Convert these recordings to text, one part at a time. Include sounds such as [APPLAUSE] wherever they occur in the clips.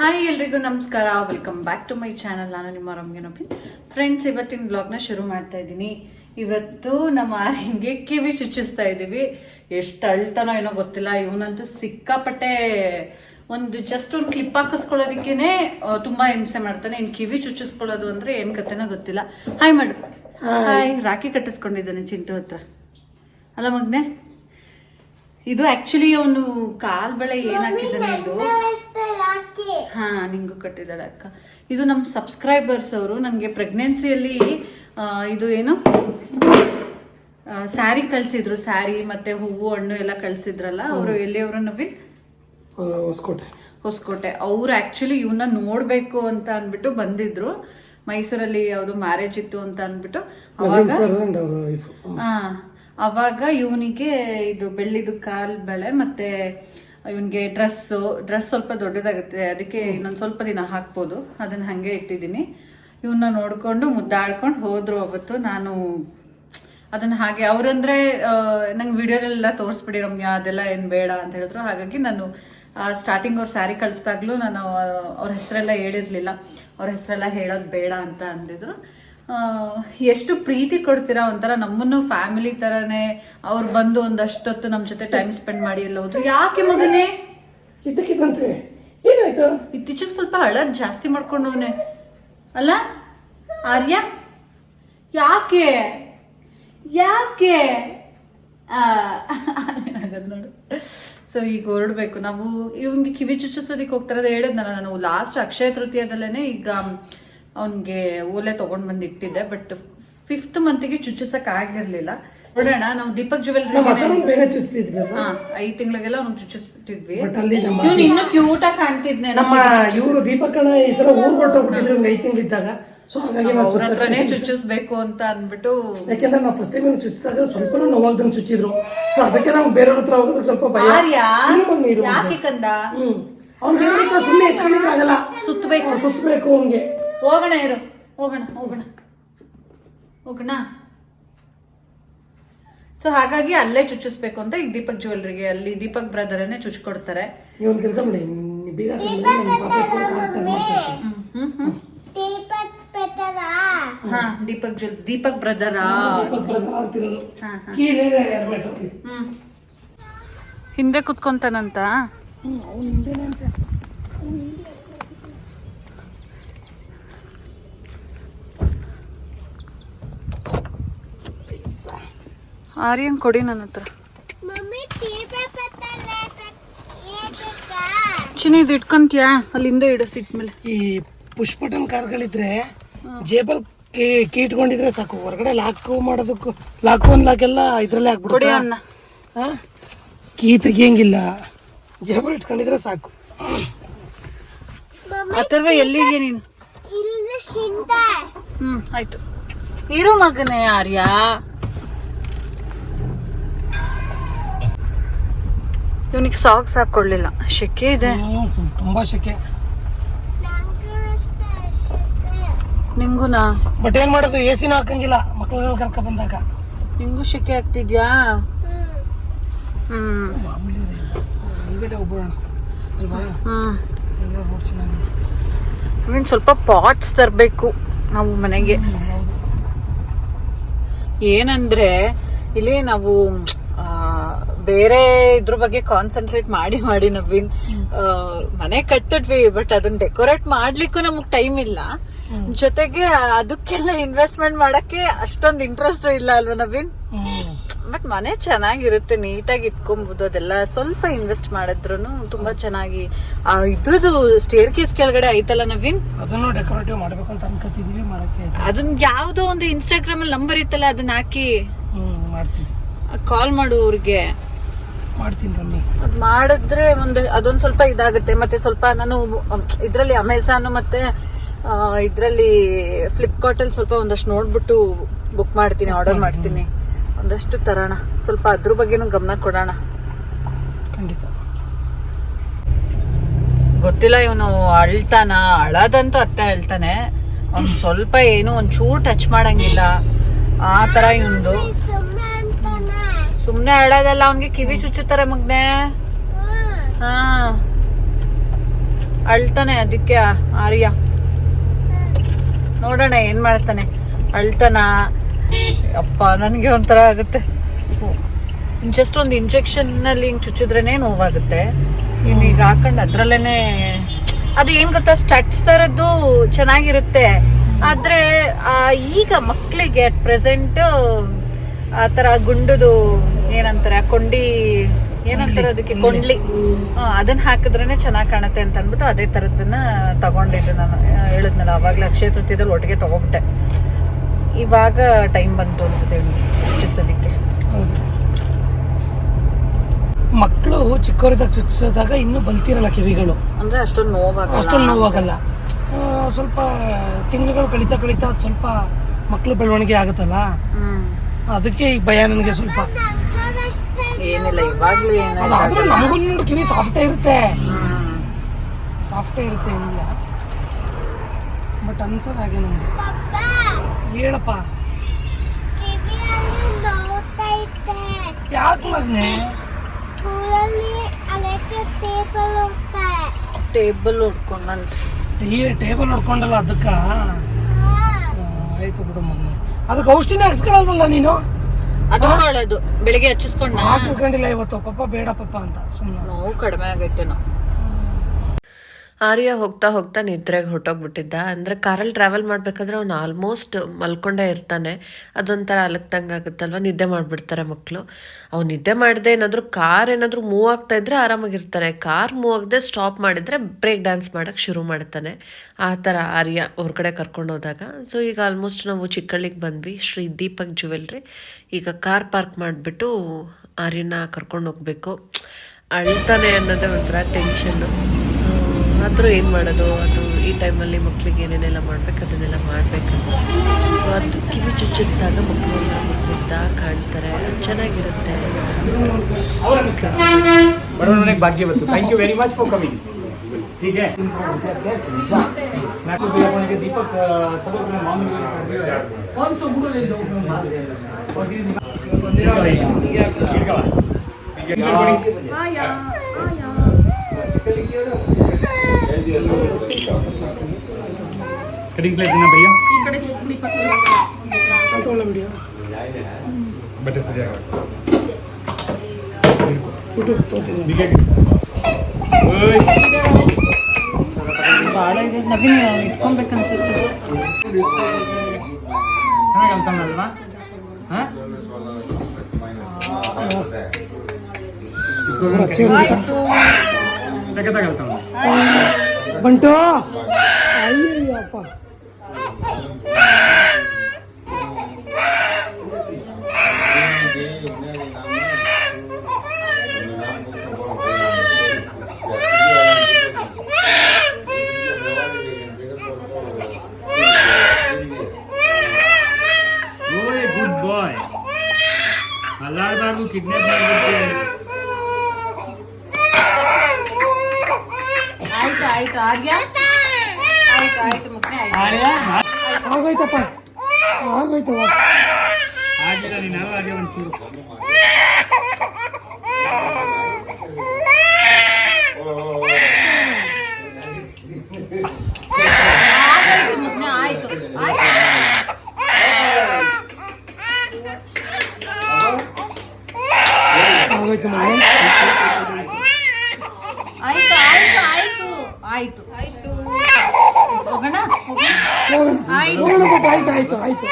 Hi ಎಲ್ರಿಗೂ ನಮಸ್ಕಾರ. Welcome back to my channel ನಾನು ನಿಮ್ಮ ರಮ್ಯನಪಿ ಫ್ರೆಂಡ್ಸ್ ಇವತ್ತಿನ ಬ್ಲಾಗ್ನ ಶುರು ಮಾಡ್ತಾ ಇದ್ದೀನಿ. ಇವತ್ತು ನಮ್ಮ ಹಿಂಗೆ ಕಿವಿ ಚುಚ್ಚಿಸ್ತಾ ಇದ್ದೀವಿ. ಎಷ್ಟು ಅಳ್ತಾನೋ ಏನೋ ಗೊತ್ತಿಲ್ಲ. ಇವನಂತೂ ಸಿಕ್ಕಾಪಟ್ಟೆ ಒಂದು ಜಸ್ಟ್ ಒಂದು ಕ್ಲಿಪ್ ಹಾಕಿಸ್ಕೊಳ್ಳೋದಕ್ಕೇನೆ ತುಂಬಾ ಹಿಂಸೆ ಮಾಡ್ತಾನೆ. ಇನ್ ಕಿವಿ ಚುಚ್ಚಿಸ್ಕೊಳ್ಳೋದು ಅಂದ್ರೆ ಏನ್ ಕತೆನೋ ಗೊತ್ತಿಲ್ಲ. ಹಾಯ್ ಮಾಡು. ಹಾಯ್ ರಾಖಿ ಕಟ್ಟಿಸ್ಕೊಂಡಿದ್ದಾನೆ ಚಿಂಟು ಹತ್ರ. ಅಲ್ಲ ಮಗ್ನೆ. ಇದು ಆಕ್ಚುಲಿ ಅವನು ಕಾಲ್ ಬಳೆ ಏನಾಗಿದ್ದಾನೆ ಇದು? ಹಾ ನಿಂಗು ಕಟ್ಟಿದ್ದಾಳೆ ಅಕ್ಕ. ಇದು ನಮ್ಮ ಸಬ್ಸ್ಕ್ರೈಬರ್ಸ್ ಅವರು ನನಗೆ ಪ್ರೆಗ್ನೆನ್ಸಿಯಲ್ಲಿ ಇದು ಏನು? ಸ್ಯಾರಿ ಕಳ್ಸಿದ್ರು ಸ್ಯಾರಿ ಮತ್ತೆ ಹೂವು ಹಣ್ಣು ಎಲ್ಲ ಕಳ್ಸಿದ್ರಲ್ಲ ಅವರು ಎಲ್ಲಿಯವರು ನವೀನ್ ಹೊಸಕೋಟೆ. ಹೊಸಕೋಟೆ. ಅವ್ರು ಆಕ್ಚುಲಿ ಇವನ್ನ ನೋಡ್ಬೇಕು ಅಂತ ಅಂದ್ಬಿಟ್ಟು ಬಂದಿದ್ರು. ಮೈಸೂರಲ್ಲಿ ಯಾವುದು ಮ್ಯಾರೇಜ್ ಇತ್ತು ಅಂತ ಅಂದ್ಬಿಟ್ಟು. ಅವಾಗ ಅವಾಗ ಇವನಿಗೆ ಇದು ಬೆಳ್ಳಿದು ಕಾಲ್ ಬಳೆ ಮತ್ತೆ ಇವನ್ಗೆ ಡ್ರೆಸ್ ಡ್ರೆಸ್ ಸ್ವಲ್ಪ ದೊಡ್ಡದಾಗುತ್ತೆ ಅದಕ್ಕೆ ಇನ್ನೊಂದು ಸ್ವಲ್ಪ ದಿನ ಹಾಕ್ಬೋದು. ಅದನ್ನ ಹಂಗೆ ಇಟ್ಟಿದ್ದೀನಿ. ಇವನ್ನ ನೋಡ್ಕೊಂಡು ಮುದ್ದಾಡ್ಕೊಂಡು ಹೋದ್ರು ಅವತ್ತು. ನಾನು ಅದನ್ನ ಹಾಗೆ ಅವ್ರಂದ್ರೆ ನಂಗೆ ವಿಡಿಯೋದಲ್ಲೆಲ್ಲ ತೋರಿಸ್ಬಿಡಿ ರಮ್ಯ ಅದೆಲ್ಲ ಏನ್ ಬೇಡ ಅಂತ ಹೇಳಿದ್ರು. ಹಾಗಾಗಿ ನಾನು ಸ್ಟಾರ್ಟಿಂಗ್ ಅವ್ರ ಸ್ಯಾರಿ ಕಳಿಸ್ದಾಗ್ಲೂ ನಾನು ಅವ್ರ ಹೆಸರೆಲ್ಲ ಹೇಳಿರ್ಲಿಲ್ಲ. ಅವ್ರ ಹೆಸರೆಲ್ಲ ಹೇಳೋದು ಬೇಡ ಅಂತ ಅಂದಿದ್ರು. ಎಷ್ಟು ಪ್ರೀತಿ ಕೊಡ್ತೀರಾ ಒಂಥರ ನಮ್ಮನ್ನು ಫ್ಯಾಮಿಲಿ ತರನೇ ಅವ್ರು ಬಂದು ಒಂದಷ್ಟೊತ್ತು ನಮ್ಮ ಜೊತೆ ಟೈಮ್ ಸ್ಪೆಂಡ್ ಮಾಡಿ ಎಲ್ಲ ಹೋದ್ರು. ಯಾಕೆ ಮಗನೇ? ಇದಕ್ಕಿದಂತೆ ಏನಾಯ್ತು? ಇತ್ತೀಚೆಗೆ ಸ್ವಲ್ಪ ಹಳದ್ ಜಾಸ್ತಿ ಮಾಡ್ಕೊಂಡವನೆ. ಅಲ್ಲ? ಆರ್ಯ? ಯಾಕೆ? ಯಾಕೆ? ನೋಡು. ಸೊ ಈಗ ಹೊರಡ್ಬೇಕು. ನಾವು ಇವ್ನಿಗೆ ಕಿವಿ ಚುಚ್ಚಿಸೋದಕ್ಕೆ ಹೋಗ್ತಾರದು ಹೇಳಿದ್ನಲ್ಲ ನಾನು. ಲಾಸ್ಟ್ ಅಕ್ಷಯ ತೃತೀಯದಲ್ಲೇನೆ ಈಗ ಅವನಿಗೆ ಓಲೆ ತಗೊಂಡ್ ಬಂದು ಇಟ್ಟಿದ್ದೆ ಬಟ್ ಫಿಫ್ತ್ ಮಂತಿಗೆ ಚುಚ್ಚಿಸಕ್ ಆಗಿರ್ಲಿಲ್ಲ. ನೋಡೋಣ ನಾವು ದೀಪಕ್ ಜ್ಯುವೆಲ್ರಿ ಐದ್ ತಿಂಗಳಿಗೆಲ್ಲ ಅವ್ನಿಗೆ ಚುಚ್ಚಿಸ್ಬಿಟ್ಟಿದ್ವಿ. ಇವ್ನು ಇನ್ನು ಕ್ಯೂಟ್ ಆಗಿ ಕಾಣ್ತಿದ್ನೆ ನಮ್ಮ ಇವರು ದೀಪಕಣ್ಣ ಈ ಸಲ ಊರ್ ಹೊರಟೋಗ್ಬಿಟ್ಟಿದ್ರು ಐದು ತಿಂಗಳಿದ್ದಾಗ. ಸೊ ಹಾಗಾಗಿ ನಾವು ಹತ್ರನೇ ಚುಚ್ಚಿಸ್ಬೇಕು ಅಂತ ಅಂದ್ಬಿಟ್ಟು ಯಾಕೆಂದ್ರೆ ನಾವು ಫಸ್ಟ್ ಟೈಮ್ ಚುಚ್ಚಿಸಿದಾಗ ಸ್ವಲ್ಪ ನೋವಾಗ್ದಂಗೆ ಚುಚ್ಚಿದ್ರು. ಸೊ ಅದಕ್ಕೆ ನಾವು ಬೇರೆಯವ್ರ ಹತ್ರ ಹೋಗೋದಕ್ಕೆ ಸ್ವಲ್ಪ ಭಯ. ಯಾಕೆ ಕಂದ? ಅವ್ನಿಗೆ ಸುಮ್ಮನೆ ಎತ್ಕೊಂಡಿದ್ರೆ ಆಗಲ್ಲ. ಸುತ್ತಬೇಕು ಅವ್ನು ಸುತ್ತಬೇಕು ಅವ್ನಿಗೆ. ಹೋಗೋಣ ಇರು. ಹೋಗೋಣ ಹೋಗೋಣ. ಹೋಗೋಣ. ಸೊ ಹಾಗಾಗಿ ಅಲ್ಲೇ ಚುಚ್ಚಿಸ್ಬೇಕು ಅಂತ ಈಗ ದೀಪಕ್ ಜ್ಯುವೆಲ್ರಿಗೆ ಅಲ್ಲಿ ದೀಪಕ್ ಬ್ರದರನ್ನೇ ಚುಚ್ಕೊಡ್ತಾರೆ. ಒಂದು ಕೆಲಸ ಮಾಡಿ. ಬೀಗ ಹಾ ದೀಪಕ್ ಜ್ಯುವೆಲ್ ದೀಪಕ್ ಬ್ರದರಾ? ದೀಪಕ್ ಹಿಂದೆ ಕುತ್ಕೊಂತಾನಂತ? ಆರ್ಯನ್ ಕೊಡಿ ನನ್ನ ಹತ್ರ. ಚಿನಿ ಇದು ಇಟ್ಕೊಂತೀಯಾ? ಅಲ್ಲಿಂದ ಇಡು ಸಿಟ್ ಮೇಲೆ. ಈ ಪುಷ್ಪಟನ್ ಕಾರ್ಗಳಿದ್ರೆ ಜೇಬಲ್ ಕೀ ಕೀ ಇಟ್ಕೊಂಡಿದ್ರೆ ಸಾಕು. ಹೊರಗಡೆ ಲಾಕ್ ಮಾಡೋದಕ್ಕೂ ಲಾಕು ಲಾಕ್ ಎಲ್ಲ ಇದ್ರಲ್ಲೇ ಹಾಕ್ಬಿಡಿ ಅಣ್ಣ ಅನ್ನ. ಹಾ? ಕೀ ತೆಗಿಯಂಗಿಲ್ಲ. ಜೇಬಲ್ ಇಟ್ಕೊಂಡಿದ್ರೆ ಸಾಕು. ಅಥರ್ವ ಎಲ್ಲಿಗೆ ನೀನು? ಹ್ಮ್ ಆಯ್ತು. ಇರು ಮಗನೇ ಆರ್ಯ. ಇವನಿಗೆ ಸಾಕ್ಸ್ ಹಾಕೊಳ್ಳಿಲ್ಲ ಶೆಕೆ ಇದೆ. ತುಂಬಾ ಶೆಕೆ. ನಿಂಗುನಾ? ಬಟ್ ಏನ್ ಮಾಡೋದು? ಎ ಸಿನೂ ಹಾಕಂಗಿಲ್ಲ. ಮಕ್ಕಳು ಕರ್ಕ ಬಂದಾಗ. ನಿಂಗೂ ಶೆಕೆ ಆಗ್ತಿದ್ಯಾ? ಹ್ಮ್. ಹ್ಮ್ ಸ್ವಲ್ಪ ಪಾಟ್ಸ್ ತರಬೇಕು ನಾವು ಮನೆಗೆ. ಏನಂದ್ರೆ ಇಲ್ಲಿ ನಾವು ಬೇರೆ ಇದ್ರ ಬಗ್ಗೆ ಕಾನ್ಸಂಟ್ರೇಟ್ ಮಾಡಿ ಮಾಡಿ ನವೀನ್ ಮನೆ ಕಟ್ಟಿದ್ವಿ ಬಟ್ ಅದನ್ನ ಡೆಕೋರೇಟ್ ಮಾಡ್ಲಿಕ್ಕೂ ನಮಗ್ ಟೈಮ್ ಇಲ್ಲ. ಜೊತೆಗೆ ಅದಕ್ಕೆಲ್ಲ ಇನ್ವೆಸ್ಟ್ಮೆಂಟ್ ಮಾಡಕ್ಕೆ ಅಷ್ಟೊಂದು ಇಂಟ್ರೆಸ್ಟ್ ಇಲ್ಲ ಅಲ್ವಾ ನವೀನ್? ಬಟ್ ಮನೆ ಚೆನ್ನಾಗಿರುತ್ತೆ ನೀಟಾಗಿ ಇಟ್ಕೊಬಹುದು ಅದೆಲ್ಲ ಸ್ವಲ್ಪ ಇನ್ವೆಸ್ಟ್ ಮಾಡಿದ್ರು ತುಂಬಾ ಚೆನ್ನಾಗಿ. ಇದ್ರದ್ದು ಸ್ಟೇರ್ ಕೇಸ್ ಕೆಳಗಡೆ ಐತಲ್ಲ ನವೀನ್? ಅದನ್ನು ಡೆಕೋರೇಟಿವ್ ಮಾಡ್ಬೇಕು ಅಂತ ಅನ್ಕೋತಿದೀವಿ ಮಾಡಕ್ಕೆ. ಅದನ್ನ ಯಾವ್ದೋ ಒಂದು ಇನ್ಸ್ಟಾಗ್ರಾಮ್ ಅಲ್ಲಿ ನಂಬರ್ ಇತ್ತಲ್ಲ ಅದನ್ನ ಹಾಕಿ. ಕಾಲ್ ಮಾಡು ಅವ್ರಿಗೆ. ಮಾಡ್ತೀನಿ ರಮ್ಮಿ ಅದ್ ಮಾಡಿದ್ರೆ ಒಂದು ಅದೊಂದು ಸ್ವಲ್ಪ ಇದಾಗುತ್ತೆ. ಮತ್ತೆ ಸ್ವಲ್ಪ ನಾನು ಇದರಲ್ಲಿ ಅಮೆಝಾನ್ ಮತ್ತೆ ಇದರಲ್ಲಿ ಇದ್ರಲ್ಲಿ ಫ್ಲಿಪ್ಕಾರ್ಟ್ ಅಲ್ಲಿ ಸ್ವಲ್ಪ ಒಂದಷ್ಟು ನೋಡ್ಬಿಟ್ಟು ಬುಕ್ ಮಾಡ್ತೀನಿ ಆರ್ಡರ್ ಮಾಡ್ತೀನಿ. ಒಂದಷ್ಟು ತರೋಣ. ಸ್ವಲ್ಪ ಅದ್ರ ಬಗ್ಗೆನೂ ಗಮನ ಕೊಡೋಣ. ಖಂಡಿತ. ಗೊತ್ತಿಲ್ಲ ಇವನು ಅಳ್ತಾನ? ಅಳದಂತೂ ಅತ್ತೆ ಅಳ್ತಾನೆ ಅವ್ನು ಸ್ವಲ್ಪ ಏನು ಒಂಚೂರು ಟಚ್ ಮಾಡಂಗಿಲ್ಲ. ಆ ತರ ಇವಂದು ಸುಮ್ನೆ ಅಳೋದಲ್ಲ ಅವನ್ಗೆ ಕಿವಿ ಚುಚ್ಚುತ್ತಾರೆ ಮಗ್ನೆ. ಹಾ. ಅಳ್ತಾನೆ ಅದಕ್ಕೆ ಆರ್ಯ. ನೋಡೋಣ ಏನ್ ಮಾಡ್ತಾನೆ. ಅಳ್ತಾನ? ಅಪ್ಪ ನನಗೆ ಒಂಥರ ಆಗುತ್ತೆ. ಜಸ್ಟ್ ಒಂದು ಇಂಜೆಕ್ಷನ್ನಲ್ಲಿ ಹಿಂಗ್ ಚುಚ್ಚಿದ್ರೇನೆ ನೋವಾಗುತ್ತೆ. ಈಗ ಹಾಕೊಂಡು ಅದ್ರಲ್ಲೇನೆ ಅದು ಏನ್ ಗೊತ್ತಾ ಸ್ಟಟ್ಸ್ ತರದ್ದು ಚೆನ್ನಾಗಿರುತ್ತೆ. ಆದ್ರೆ ಈಗ ಮಕ್ಕಳಿಗೆ ಅಟ್ ಪ್ರೆಸೆಂಟ್ ಆ ತರ ಗುಂಡುದು ಏನಂತಾರೆ ಆ ಕೊಂಡಿ ಏನಂತಾರೆ ಅದಕ್ಕೆ ಕೊಂಡ್ಲಿ. ಅದನ್ನ ಹಾಕಿದ್ರೇನೆ ಚೆನ್ನಾಗಿ ಕಾಣುತ್ತೆ ಅಂತ ಅಂದ್ಬಿಟ್ಟು ಅದೇ ತರದನ್ನ ತಗೊಂಡಿದ್ದು ನಾನು. ಹೇಳಿದ್ನಲ್ಲ ಅವಾಗಲೇ ಅಕ್ಷಯ ತೃತೀಯದಲ್ಲಿ ಒಟ್ಟಿಗೆ ತಗೊಬಿಟ್ಟೆ. ಇವಾಗ ಟೈಮ್ ಬಂತು ಅನ್ಸುತ್ತೆ ಹೌದು. ಮಕ್ಕಳು ಚಿಕ್ಕವರಿದ್ದಾಗ ಚುಚ್ಚಿಸಿದಾಗ ಇನ್ನೂ ಬಲ್ತಿರಲ್ಲ ಕಿವಿಗಳು. ಅಂದ್ರೆ ಅಷ್ಟೊಂದು ನೋವಾಗಲ್ಲ? ಅಷ್ಟೊಂದು ನೋವಾಗಲ್ಲ. ಸ್ವಲ್ಪ ತಿಂಗಳುಗಳು ಕಳೀತಾ ಕಳೀತಾ ಸ್ವಲ್ಪ ಮಕ್ಕಳು ಬೆಳವಣಿಗೆ ಆಗುತ್ತಲ್ಲ? ಅದಕ್ಕೆ ಈ ಭಯ ನನಗೆ ಸ್ವಲ್ಪ. ಏನಿಲ್ಲ ಇವಾಗ್ಲೂ ಏನಾಯ್ತು ಅದಾದ್ರೂ ನಮಗೂ ನೋಡಿ ಕಿವಿ ಸಾಫ್ಟೇ ಇರುತ್ತೆ. ಸಾಫ್ಟೇ ಇರುತ್ತೆ ಏನಿಲ್ಲ. ಬಟ್ ಅನ್ಸೋದು ಹಾಗೆ ನಮ್ಗೆ. ಹೇಳಪ್ಪ. ಯಾಕೆ ಮಗ್ನೆ ಟೇಬಲ್ ಹೊಡ್ಕೊಂಡಂತ ಟೇಬಲ್ ಹೊಡ್ಕೊಂಡಲ್ಲ ಅದಕ್ಕ? ಆಯ್ತು ಬಿಡು ಮಗ್ನೆ ಅದಕ್ಕೆ ಔಷಧಿನ ಹಾಕ್ಸ್ಕೊಳಲ್ವಲ್ಲ ನೀನು? ಬೆಳಿಗ್ಗೆ ಹಚ್ಚಿಸ್ಕೊಂಡ ಹಾಕಿಸ್ಕೊಂಡಿಲ್ಲ ಇವತ್ತು ಪಪ್ಪ ಬೇಡ ಪಪ್ಪ ಅಂತ ಸುಮ್ಮನೆ ನೋವು ಕಡಿಮೆ ಆಗೈತೇನೋ. ಆರ್ಯ ಹೋಗ್ತಾ ಹೋಗ್ತಾ ನಿದ್ರೆಗೆ ಹೊಟ್ಟೋಗ್ಬಿಟ್ಟಿದ್ದ ಅಂದರೆ ಕಾರಲ್ಲಿ ಟ್ರಾವೆಲ್ ಮಾಡಬೇಕಾದ್ರೆ ಅವ್ನು ಆಲ್ಮೋಸ್ಟ್ ಮಲ್ಕೊಂಡೇ ಇರ್ತಾನೆ. ಅದೊಂಥರ ಅಲಕ್ದಂಗೆ ಆಗುತ್ತಲ್ವ? ನಿದ್ದೆ ಮಾಡಿಬಿಡ್ತಾರೆ ಮಕ್ಕಳು ಅವ್ನು ನಿದ್ದೆ ಮಾಡದೆ ಏನಾದರೂ ಕಾರ್ ಏನಾದರೂ ಮೂವ್ ಆಗ್ತಾ ಇದ್ರೆ ಆರಾಮಾಗಿರ್ತಾನೆ. ಕಾರ್ ಮೂವ್ ಆಗದೆ ಸ್ಟಾಪ್ ಮಾಡಿದರೆ ಬ್ರೇಕ್ ಡ್ಯಾನ್ಸ್ ಮಾಡೋಕ್ಕೆ ಶುರು ಮಾಡ್ತಾನೆ. ಆ ಥರ ಆರ್ಯ ಹೊರಗಡೆ ಕರ್ಕೊಂಡು ಹೋದಾಗ. ಸೊ ಈಗ ಆಲ್ಮೋಸ್ಟ್ ನಾವು ಚಿಕ್ಕಳ್ಳಿಗೆ ಬಂದ್ವಿ. ಶ್ರೀ ದೀಪಕ್ ಜುವೆಲ್ರಿ ಈಗ ಕಾರ್ ಪಾರ್ಕ್ ಮಾಡಿಬಿಟ್ಟು ಆರ್ಯನ ಕರ್ಕೊಂಡು ಹೋಗಬೇಕು. ಅಳ್ತಾನೆ ಅನ್ನೋದೇ ಒಂಥರ ಟೆನ್ಷನ್ನು ಆದರೂ ಏನು ಮಾಡೋದು? ಅದು ಈ ಟೈಮಲ್ಲಿ ಮಕ್ಕಳಿಗೆ ಏನೇನೆಲ್ಲ ಮಾಡ್ಬೇಕು ಅದನ್ನೆಲ್ಲ ಮಾಡಬೇಕು ಸೊ ಅದು ಕಿವಿ ಚುಚ್ಚಿಸಿದಾಗ ಮಕ್ಕಳು ಅಂದ್ರೆ ಮುಗ್ದ ಕಾಣ್ತಾರೆ. ಚೆನ್ನಾಗಿರುತ್ತೆ. ಬಡವನಿಗೆ ಭಾಗ್ಯ ಬಂತು. Thank you very much for coming ಹೀಗೆ. ದೀಪಕ್ ಮಾಮೂಲಿ आपको दिया अपने दीपक सब अपने मामले कौन सा बुढ़ो ले दो कटिंग प्लेट देना भैया ತಗೊಳ್ಳ ಬಿಡಿಯೋ बटे से जाएगा ಯೂಟ್ಯೂಬ್ ತೋತೀನಿ ओए ಭಾಳ ಇದೆ ನವೀನ್ ಇಟ್ಕೊಬೇಕನ್ಸುತ್ತೆ ಚೆನ್ನಾಗಿ ಅಲ್ತಾನಲ್ವಾ ಹಾಂ ಆಯ್ತು ಸಖತ್ತಾಗಿ ಅಲ್ತಾನ ಬಂಟು ಅಯ್ಯಪ್ಪ ಓಯ್ ಗುಡ್ ಬಾಯ್ ಅಲ್ಲಾಡ್ದಾಗೂ ಕಿಡ್ನಾಪ್ ಮಾಡಿಬಿಡ್ತೀವಿ ಆಯ್ತು ಆಯ್ತು ಆರ್ಯ ಆಯ್ತು ಆಯ್ತು ಮುಖ್ಯ ಆಯ್ತು ಆರ್ಯ ಆಗೋಯ್ತಪ್ಪ ಆಗೋಯ್ತವ ಆಗಿಲ್ಲ ನೀನು ಯಾರು ಹಾಗೆ ಒಂಚೂರು ಆಯ್ತು ಮುಖ್ಯ ಆಯ್ತು ಆಯ್ತು ಆಗೋಯ್ತು ಮಗನೇ ಆಯ್ತು ಆಯ್ತು ಆಯ್ತು. ಹೋಗೋಣ? ಆಯ್ತು. ಆಯ್ತು ಆಯ್ತು.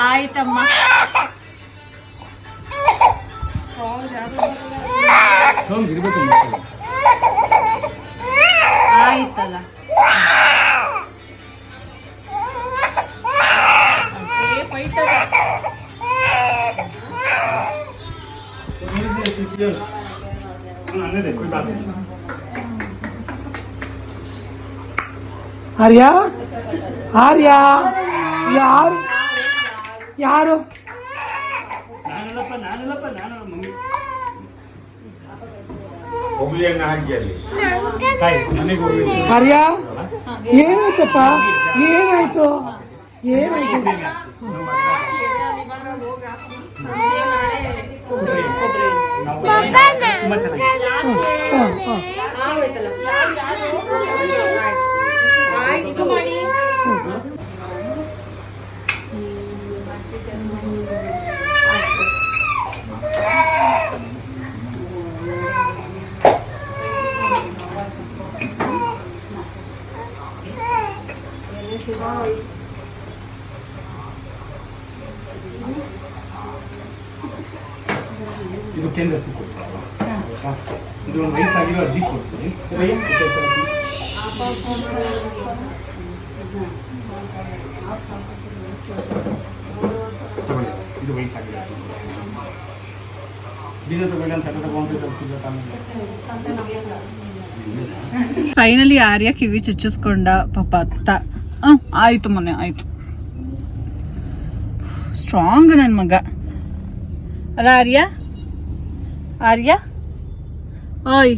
ಆಯ್ತಮ್ಮ. ಆಯ್ತಲ್ಲ. ಆರ್ಯ? ಆರ್ಯ? ಯಾರು? ಯಾರು? ಆರ್ಯ? ಏನಾಯ್ತಪ್ಪ? ಏನಾಯ್ತು? ಏನಾಯ್ತು? ತುಂಬಾ ಚೆನ್ನಾಗಿದೆ ಆಗೋಯ್ತಲ್ಲ ಆಯ್ತು. ಇದು ಕೇಂದ್ರ ಆಯ್ತಾ? ಇದು ಒಂದು ವಯಸ್ಸಾಗಿರೋ ಅಜ್ಜಿ ಕೊಡ್ತೀನಿ. ಇದು ವಯಸ್ಸಾಗಿರೋ ಅಜ್ಜಿ ಬೀಜ ತಗೊಳ್ಳಿ ಅಂತ ತಗೊಂಡು ತರಿಸಿದ್ರೆ ಫೈನಲಿ [LAUGHS] ಆರ್ಯ ಕಿವಿ ಚುಚ್ಚಿಸ್ಕೊಂಡ ಪಾಪ ಅತ್ತ. ಆಯ್ತು ಮೊನ್ನೆ ಆಯ್ತು. ಸ್ಟ್ರಾಂಗ್ ನನ್ನ ಮಗ. ಅಲ್ಲ ಆರ್ಯ? ಆರ್ಯ? ಓಯ್.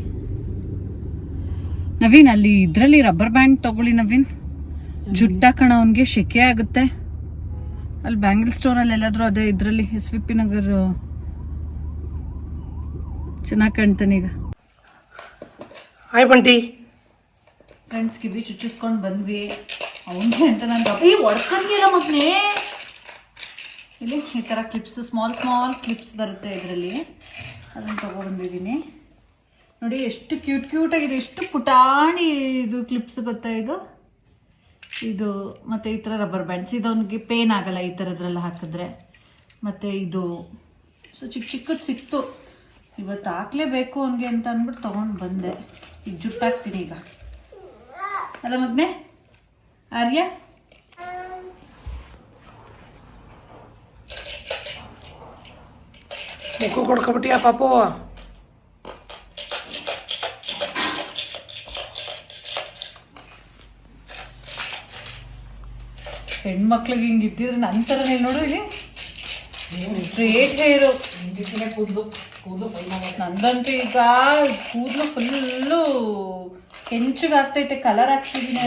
ನವೀನ್ ಅಲ್ಲಿ ಇದರಲ್ಲಿ ರಬ್ಬರ್ ಬ್ಯಾಂಡ್ ತಗೊಳ್ಳಿ ನವೀನ್. ಜುಟ್ಟ ಕಣ ಅವನಿಗೆ ಶೆಕೆ ಆಗುತ್ತೆ. ಅಲ್ಲಿ ಬ್ಯಾಂಗಲ್ ಸ್ಟೋರಲ್ಲಿ ಎಲ್ಲಾದರೂ ಅದೇ ಇದರಲ್ಲಿ ಎಸ್ ವಿ ಪಿ ನಗರ್ ಚೆನ್ನಾಗಿ ಕಾಣ್ತಾನೆ ಈಗ. ಹಾಯ್ ಬಂಟಿ ಫ್ರೆಂಡ್ಸ್ ಕಿವಿ ಚುಚ್ಚಿಸ್ಕೊಂಡು ಬಂದ್ವಿ. ಅವನಿಗೆ ಅಂತ ನಂಗೆ ಈ ಹೊಡ್ಕೊಂಡಿಲ್ಲ ಮಗನೇ ಇಲ್ಲಿ ಈ ಥರ ಕ್ಲಿಪ್ಸ್ ಸ್ಮಾಲ್ ಸ್ಮಾಲ್ ಕ್ಲಿಪ್ಸ್ ಬರುತ್ತೆ ಇದರಲ್ಲಿ. ಅದನ್ನು ತೊಗೊಬಂದಿದ್ದೀನಿ. ನೋಡಿ ಎಷ್ಟು ಕ್ಯೂಟ್ ಕ್ಯೂಟಾಗಿದೆ ಎಷ್ಟು ಪುಟಾಣಿ ಇದು ಕ್ಲಿಪ್ಸ್ ಗೊತ್ತಾ ಇದು? ಇದು ಮತ್ತು ಈ ಥರ ರಬ್ಬರ್ ಬ್ಯಾಂಡ್ಸ್ ಇದವನಿಗೆ ಪೇನ್ ಆಗಲ್ಲ ಈ ಥರದ್ರೆಲ್ಲ ಹಾಕಿದ್ರೆ. ಮತ್ತು ಇದು, ಸೊ ಚಿಕ್ಕ ಚಿಕ್ಕದು ಸಿಕ್ತು. ಇವತ್ತು ಹಾಕ್ಲೇಬೇಕು ಅವನಿಗೆ ಅಂತ ಅಂದ್ಬಿಟ್ಟು ತೊಗೊಂಡು ಬಂದೆ. ಈಗ ಜುಟ್ಟಾಕ್ತೀನಿ ಈಗ. ಅಲ್ಲ ಮಗ್ನೆ, ಆರ್ಯ? ಮುಖ ಕೊಡ್ಕೊಬಿಟ್ಟಿಯಾ ಪಾಪು? ಹೆಣ್ಮಕ್ಳಿಗೆ ಹಿಂಗೆ ಇದ್ದಿದ್ರೆ ನಂತರನೇ ನೋಡು ಇಲ್ಲಿ. ಸ್ಟ್ರೇಟ್ ಹೇರು ಕೂದಲು ಕೂದಲು ನಂದಂತೂ ಈಗ ಕೂದಲು ಫುಲ್ಲು ಆಗ್ತೈತೆ ಕಲರ್ ಹಾಕ್ತಿದ್ದೀನಿ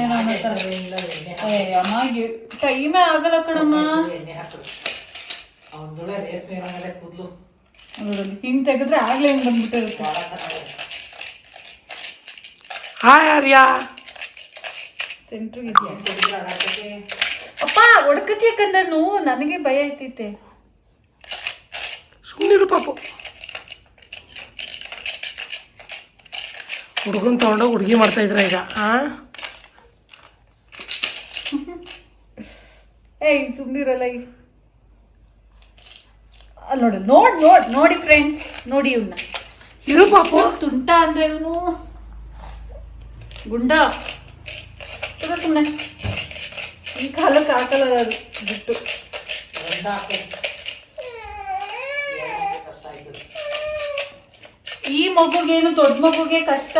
ಟೈಮೇ ಆಗಲ್ಲ ಕಣಮ್ಮ. ಎಣ್ಣೆ ಅವ್ರ ರೇಸ್ ಆಗಲ್ಲ ಕಣಮ್ಮ ಹಿಂಗೆ ತೆಗೆದ್ರೆ ಆಗ್ಲೇ ಹಿಂಗೆ ಬಂದ್ಬಿಟ್ಟಿರುತ್ತೆ. ಹಾಯ್ ಆರ್ಯ. ಸೆಂಟ್ರಿಗೆ ಅಪ್ಪ ಹೊಡ್ಕತಿಯ ಕಂಡನು ನನಗೆ ಭಯ ಐತೈತೆ ಸುಮ್ಮನಿರು ಪಾಪು. ಹುಡುಗನ್ ತಗೊಂಡೋಗಿ ಹುಡುಗಿ ಮಾಡ್ತಾ ಇದ್ರ ಈಗ ಆ? [LAUGHS] ಏಯ್ ಸುಮ್ಮನಿರಲ್ಲ ಈಗ ಅಲ್ಲಿ ನೋಡಿ ನೋಡಿ ನೋಡ್ ನೋಡಿ ಫ್ರೆಂಡ್ಸ್ ನೋಡಿ ಇವನ್ನ ಇರು ಪಾಪು. ತುಂಟ ಅಂದ್ರೆ ಇವನು ಗುಂಡ. ಸುಮ್ಮನೆ ಈ ಕಾಲಕ್ಕೆ ಹಾಕಲ್ಲ ಅದು ಬಿಟ್ಟು. ಈ ಮಗುಗೇನು ದೊಡ್ಡ ಮಗುಗೆ ಕಷ್ಟ?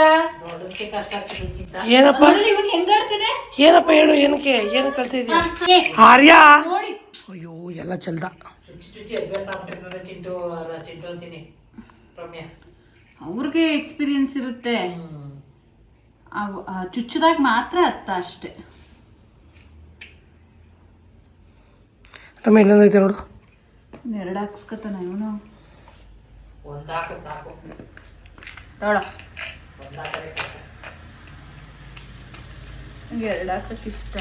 ಏನಪ್ಪ? ಇವನು ಹೆಂಗಾಡ್ತಾನೆ ಏನಪ್ಪ ಹೇಳು ಏನಕ್ಕೆ ಏನು ಕಳ್ತಾ ಇದೀಯ ಆರ್ಯ! ನೋಡಿ. ಅಯ್ಯೋ ಎಲ್ಲ ಚಲ್ದ. ಅವ್ರಿಗೆ ಎಕ್ಸ್ಪೀರಿಯನ್ಸ್ ಇರುತ್ತೆ. ಅವ್- ಆ ಚುಚ್ಚದಾಗ ಮಾತ್ರ ಅತ್ತ ಅಷ್ಟೇ. ನಮ್ಮ ಇಲ್ಲೊಂದೈತೆ ನೋಡು. ಎರಡು ಹಾಕ್ಸ್ಕೊತಾನ ಇವನು. ಸಾಕು. ನಂಗೆ ಎರಡು ಹಾಕಕ್ಕೆ ಇಷ್ಟ.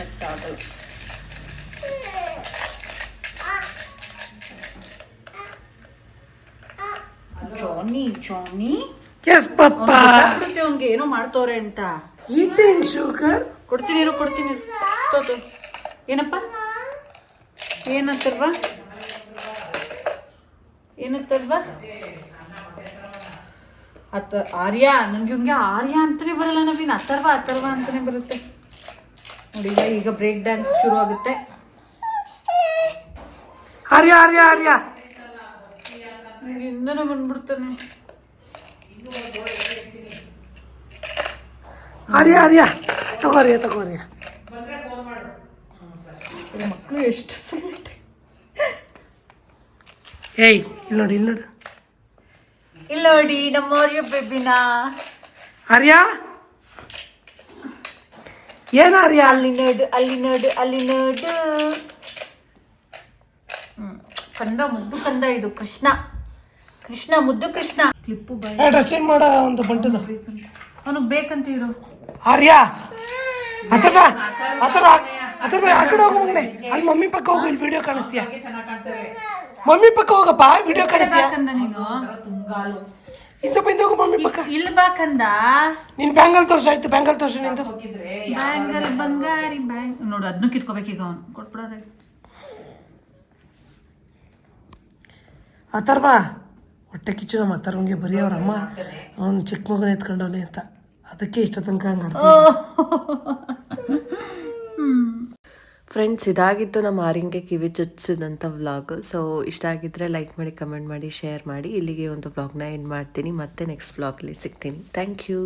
Cut Johnny Johnny yes papa ಗೊತ್ತಾಗ್ಬಿಡುತ್ತೆ ಅವ್ನಿಗೆ ಏನೋ ಮಾಡ್ತವ್ರೆ ಅಂತ. ಈಟಿಂಗ್ ಶುಗರ್ ಕೊಡ್ತೀನಿ ಇರು ಕೊಡ್ತೀನಿ ಇರು. ಏನಪ್ಪ? ಏನಂತಾರವಾ ಏನಂತಾರವಾ ಅತ್ತ ಆರ್ಯ. ನನ್ಗೆ ಇವ್ನಿಗೆ ಆರ್ಯ ಅಂತಾನೆ ಬರಲ್ಲ ನವೀನ್. ಅಥರ್ವ ಅಥರ್ವ ಅಂತಾನೆ ಬರುತ್ತೆ. ನೋಡಿ ಈಗ ಈಗ ಬ್ರೇಕ್ ಡ್ಯಾನ್ಸ್ ಶುರು ಆಗುತ್ತೆ ಆರ್ಯ ಆರ್ಯ ಆರ್ಯ. ಇಂದನೇ ಬಂದ್ಬಿಡ್ತಾನೆ. ಆರ್ಯ ಆರ್ಯ. ತಗೋರಿಯ ತಗೋರಿಯ ಮಕ್ಕಳು ಎಷ್ಟು ಸೈಲೆಂಟ್. ಏಯ್ ಇಲ್ಲಿ ನೋಡಿ ಇಲ್ಲಿ ನೋಡು. ಇಲ್ಲ ನೋಡಿ ನಮ್ಮ ಆರ್ಯ ಬೇಬಿನ. ಆರ್ಯ? ಏನು ಆರ್ಯ? ಅಲ್ಲಿ ನೋಡು ಅಲ್ಲಿ ನೋಡು ಅಲ್ಲಿ ನೋಡು. ಹ್ಮ್ ಕಂದ ಮುದ್ದು ಕಂದ ಇದು ಕೃಷ್ಣ. ಕೃಷ್ಣ ಮುದ್ದು Krishna. Clip bye. Dress change ಮಾಡ ಒಂದು ಬಂಟದ? ಅವನಿಗೆ ಬೇಕಂತ ಇರು ಆರ್ಯ? ಅಥರ್ವ ಅಥರ್ವ ಅಥರ್ವ ಆ ಕಡೆ ಹೋಗು ಮುಂದೆ ಅಲ್ಲಿ ಮಮ್ಮಿ ಪಕ್ಕ ಹೋಗು ಇಲ್ಲಿ ವಿಡಿಯೋ ಕಾಣಿಸ್ತೀಯ? ಮಮ್ಮಿ ಪಕ್ಕ ಹೋಗಪ್ಪ ವಿಡಿಯೋ ಕಾಣಿಸ್ತೀಯ? ಕಂದ ನೀನು. ಇಂದಪ್ಪ ಇಂದ ಹೋಗು ಮಮ್ಮಿ ಪಕ್ಕ. ಇಲ್ಲಿ ಬಾಕಂದ ನೀನ್ ಬ್ಯಾಂಗಲ್ ತೋರ್ಸ ಆಯ್ತು ಬ್ಯಾಂಗಲ್ ತೋರ್ಸ ನಿಂದು. ಬ್ಯಾಂಗಲ್ ಬಂಗಾರಿ ಬ್ಯಾಂಗ್ ನೋಡು ಅದನ್ನು ಕಿತ್ಕೋಬೇಕೀಗ ಅವನು. ಕೊಟ್ಬಿಡೋದೆ. ಅಥರ್ವ ಹೊಟ್ಟೆ ಕಿಚ್ಚು ನಮ್ಮ ಅಥರ್ವಂಗೆ ಬರೀ ಅವ್ರಮ್ಮ ಅವ್ನು ಚಿಕ್ಕ ಮಗನ ಎತ್ಕೊಂಡವನೆ ಅಂತ. ಅದಕ್ಕೆ ಇಷ್ಟ ತನಕ ಫ್ರೆಂಡ್ಸ್ ಇದಾಗಿತ್ತು ನಮ್ಮ ಆರಿಂಗೆ ಕಿವಿ ಚುಚ್ಚಿದಂಥ ವ್ಲಾಗ್ ಸೊ ಇಷ್ಟ ಆಗಿದ್ದರೆ ಲೈಕ್ ಮಾಡಿ ಕಮೆಂಟ್ ಮಾಡಿ ಶೇರ್ ಮಾಡಿ. ಇಲ್ಲಿಗೆ ಒಂದು ವ್ಲಾಗ್ನ ಎಂಡ್ ಮಾಡ್ತೀನಿ. ಮತ್ತೆ ನೆಕ್ಸ್ಟ್ ವ್ಲಾಗಲ್ಲಿ ಸಿಗ್ತೀನಿ. Thank you